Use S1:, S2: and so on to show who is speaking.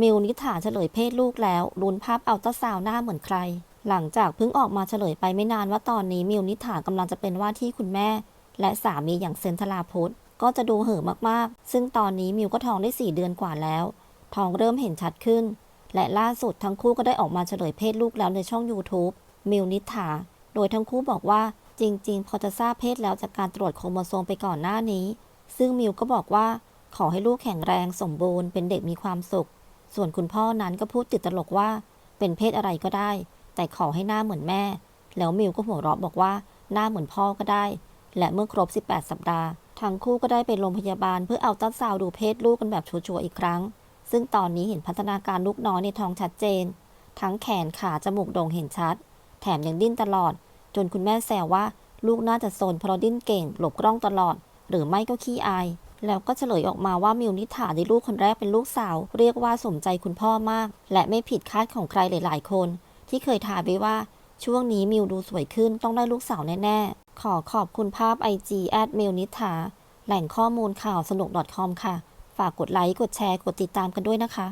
S1: มิวนิถาเฉลยเพศลูกแล้วลุ้นภาพอัลตราซาวหน้าเหมือนใคร หลังจากเพิ่งออกมาเฉลยไปไม่นานว่าตอนนี้มิวนิถากำลังจะเป็นว่าที่คุณแม่ และสามีอย่างเซนทราพุทธก็จะดูเห่อะมากๆ ซึ่งตอนนี้มิวก็ท้องได้ 4 เดือนกว่าแล้ว ท้องเริ่มเห็นชัดขึ้น และล่าสุดทั้งคู่ก็ได้ออกมาเฉลยเพศลูกแล้วในช่อง YouTube มิวนิถา โดยทั้งคู่บอกว่าจริง ๆ พอจะทราบเพศแล้วจากการตรวจโครโมโซมไปก่อนหน้านี้ ซึ่งมิวก็บอกว่าขอให้ลูกแข็งแรงสมบูรณ์เป็นเด็กมีความสุข ส่วนคุณพ่อนั้นก็พูดติดตลกว่า เป็นเพศอะไรก็ได้ แต่ขอให้หน้าเหมือนแม่ แล้วมิวก็หัวเราะบอกว่าหน้าเหมือนพ่อก็ได้ และเมื่อครบ 18 สัปดาห์ ทั้งคู่ก็ได้ไปโรงพยาบาลเพื่อเอาตัดซาวด์ดูเพศลูกกันแบบชัวร์ๆอีกครั้ง ซึ่งตอนนี้เห็นพัฒนาการลูกน้อยในท้องชัดเจน ทั้งแขนขาจมูกโด่งเห็นชัด แถมยังดิ้นตลอด จนคุณแม่แซวว่า ลูกน่าจะโซนเพราะดิ้นเก่ง หลบกล้องตลอด หรือไม่ก็ขี้อาย แล้วก็เฉลยออกมาว่ามิวนิถาได้ลูกคนแรกเป็นลูกสาว เรียกว่าสมใจคุณพ่อมาก และไม่ผิดคาดของใครหลาย ๆ คน ที่เคยทายไว้ว่าช่วงนี้มิวดูสวยขึ้นต้องได้ลูกสาวแน่ ๆ ขอขอบคุณภาพ IG แอดมิวนิถาแหล่งข้อมูลข่าวสนุก .com ค่ะ ฝากกดไลค์ กดแชร์ กดติดตามกันด้วยนะคะ